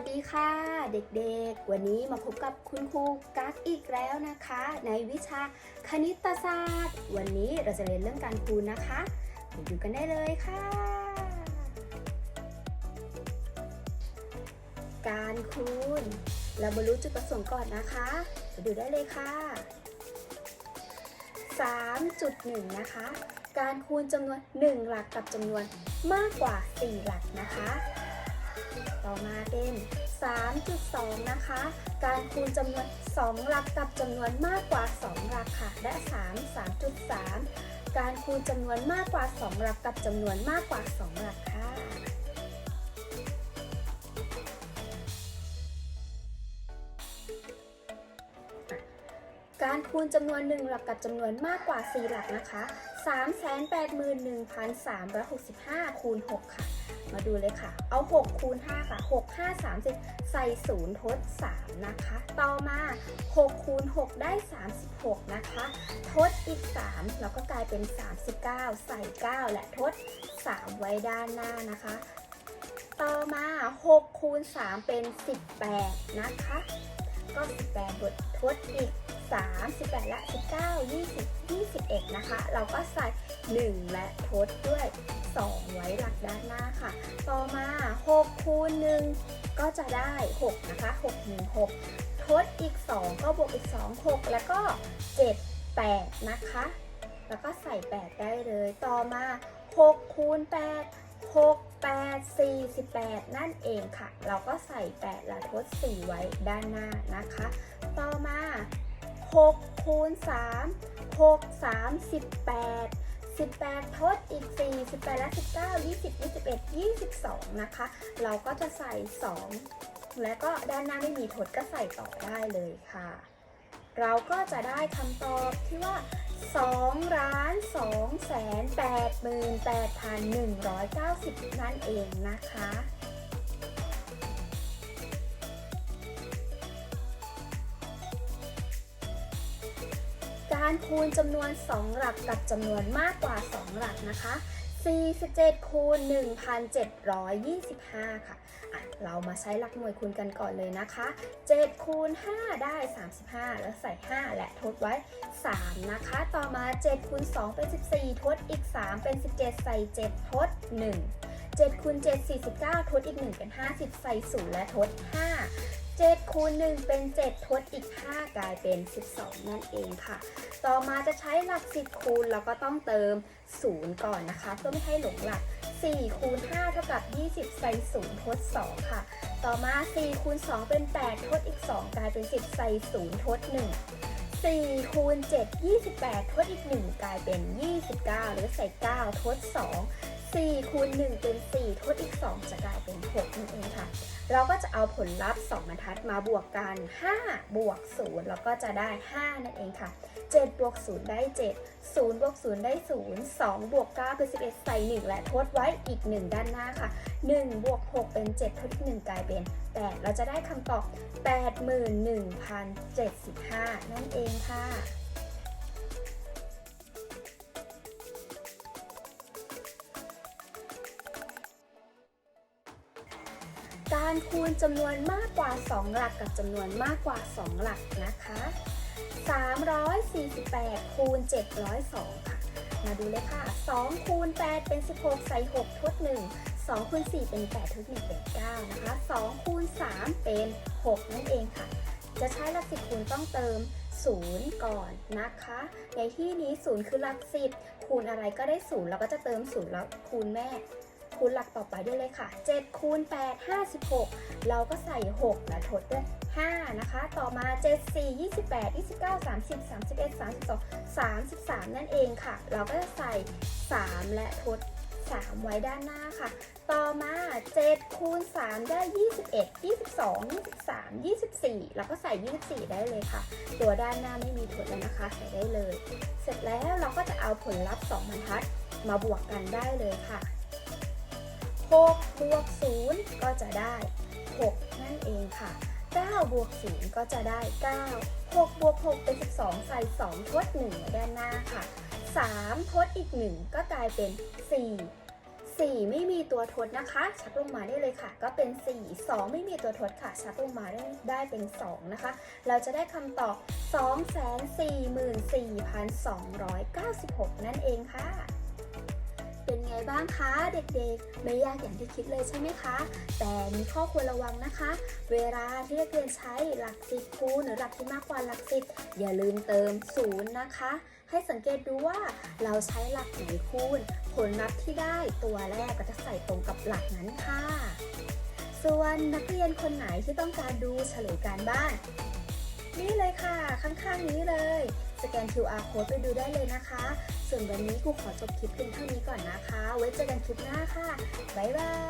วัสดีค่ะเด็กๆ วันนี้มาพบกับคุณครูกั๊กอีกแล้วนะคะ ในวิชาคณิตศาสตร์ วันนี้เราจะเรียนเรื่องการคูณนะคะไปดูกันได้เลยค่ะ การคูณ เรามารู้จุดประสงค์ก่อนนะคะไปดูได้เลยค่ะ 3.1 นะคะ การคูณจำนวน 1 หลักกับจำนวนมากกว่า 4 หลักนะคะ ต่อมาเป็น 3.2 นะคะ การคูณจำนวน 2 หลักกับจำนวนมากกว่า 2 หลักค่ะ และ 3 3.3 การคูณจำนวนมากกว่า 2 หลักกับจำนวนมากกว่า 2 หลักค่ะการคูณจำนวน1หลักกับจำนวนมากกว่า 4 หลักนะคะ 381,365 คูณ 6 ค่ะ มาดูเลยค่ะ เอา 6 คูณ 5 ค่ะ 6 5 30 ใส่ 0 ทด 3 นะคะ ต่อมา 6 คูณ 6 ได้ 36 นะคะ ทดอีก 3 แล้วก็กลายเป็น 39 ใส่ 9 และทด 3 ไว้ด้านหน้านะคะ ต่อมา 6 คูณ 3 เป็น 18 นะคะ ก็ 18บททดอีก 3 18 และ 19 20 21 นะคะ เราก็ใส่ 1 และทดด้วย 2 ไว้หลักด้านหน้าค่ะ ต่อมา 6 คูณ 1 ก็จะได้ 6 นะคะ 6 1 6 ทดอีก 2 ก็บวกอีก 2 6 แล้วก็ 7 8 นะคะ แล้วก็ใส่ 8 ได้เลย ต่อมา 6 คูณ 8 6 8 48 นั่นเองค่ะ เราก็ใส่ 8 และทด 4 ไว้ด้านหน้านะคะ ต่อมา 6 คูณ 3 6 3 18 18 ทดอีก 4 18 และ 19 20 21 22 นะคะ เราก็จะใส่ 2 และก็ด้านหน้าไม่มีทดก็ใส่ต่อได้เลยค่ะ เราก็จะได้คำตอบที่ว่า2ล้าน2แสน8หมื่น8พัน190 นั่นเองนะคะ การคูณจำนวน 2 หลักกับจำนวนมากกว่า 2 หลักนะคะ 47 คูณ 1,725 ค่ะอะเรามาใช้หลักหน่วยคูณกันก่อนเลยนะคะ 7 คูณ 5 ได้ 35 แล้วใส่ 5 และทดไว้ 3 นะคะ ต่อมา 7 คูณ 2 เป็น 14 ทดอีก 3 เป็น 17 ใส่ 7 ทด 1 7คูณ7 49 ทดอีก 1 เป็น 50 ใส่ 0 และทด 5 7คูณ1เป็น 7 ทดอีก 5 กลายเป็น 12 นั่นเองค่ะ ต่อมาจะใช้หลัก 10 คูณเราก็ต้องเติม 0 ก่อนนะคะ เพื่อไม่ให้หลงหลัก 4 คูณ 5 เท่ากับ 20 ใส่0ทด 2 ค่ะ ต่อมา 4 คูณ 2 เป็น 8 ทดอีก 2 กลายเป็น 10 ใส่0ทด 1 4คูณ7 28 ทดอีก 1 กลายเป็น 29 หรือใส่ 9 ทด 2 4คูณ1เป็น 4 ทดอีก 2 จะกลายเป็น6นั่นเองค่ะ เราก็จะเอาผลลัพธ์ 2บรรทัดมาบวกกัน 5 บวก 0 แล้วก็จะได้ 5 นั่นเองค่ะ 7 บวก 0 ได้ 7 0 บวก 0 ได้ 0 2 บวก 9 เป็น 11 ใส่ 1 และทดไว้อีก 1 ด้านหน้าค่ะ 1 บวก 6 เป็น 7 ทดอีก 1 กลายเป็น 8 เราจะได้คำตอบ 81,075 นั่นเองค่ะ การคูณจำนวนมากกว่า 2 หลักกับจำนวนมากกว่า 2 หลักนะคะ 348 คูณ 702 ค่ะ มาดูเลยค่ะ 2 คูณ 8 เป็น 16 ใส่ 6 ทด 1 2คูณ4เป็น 8ทด1เป็น9นะคะ2คูณ3เป็น 6 นั่นเองค่ะ จะใช้หลักสิบคูณต้องเติม 0 ก่อนนะคะ ในที่นี้ 0 คือหลัก10คูณอะไรก็ได้0แล้วก็จะเติม 0 แล้วคูณแม่ คูณหลักต่อไปได้เลยค่ะ7คูณ8 56 เราก็ใส่ 6 และทดด้วย 5 นะคะ ต่อมา 7 4 28 29 30 31 32 33 นั่นเองค่ะ เราก็จะใส่ 3 และทด 3 ไว้ด้านหน้าค่ะ ต่อมา 7 คูณ 3 ได้ 21 22 23 24 แล้วก็ใส่ 24 ได้เลยค่ะ ตัวด้านหน้าไม่มีทดแล้วนะคะ ใส่ได้เลย เสร็จแล้วเราก็จะเอาผลลัพธ์ 2 บรรทัดมาบวกกันได้เลยค่ะ 6บวก0ก็จะได้ 6 นั่นเองค่ะ 9 บวก 0 ก็จะได้ 9 6 บวก 6 เป็น 12 ใส่ 2 ทด 1 ด้านหน้าค่ะ 3 ทดอีก 1 ก็กลายเป็น 4 4 ไม่มีตัวทดนะคะ ชักลงมาได้เลยค่ะ ก็เป็น 4 2 ไม่มีตัวทดค่ะ ชักลงมาได้ได้เป็น 2 นะคะ เราจะได้คำตอบ 244,296 นั่นเองค่ะ เป็นไงบ้างคะเด็กๆ ไม่ยากอย่างที่คิดเลยใช่ไหมคะ แต่มีข้อควรระวังนะคะ เวลาที่นักเรียนใช้หลักสิบคูณหรือหลักที่มากกว่าหลักสิบอย่าลืมเติมศูนย์นะคะ ให้สังเกตดูว่าเราใช้หลักไหนคูณ ผลลัพธ์ที่ได้ตัวแรกก็จะใส่ตรงกับหลักนั้นค่ะ ส่วนนักเรียนคนไหนที่ต้องการดูเฉลยการบ้าน นี่เลยค่ะข้างๆนี้เลย สแกน QR code ไปดูได้เลยนะคะ ส่วนวันนี้กูขอจบคลิปเพียงเท่านี้ก่อนนะคะ ไว้เจอกันคลิปหน้าค่ะ บ๊ายบาย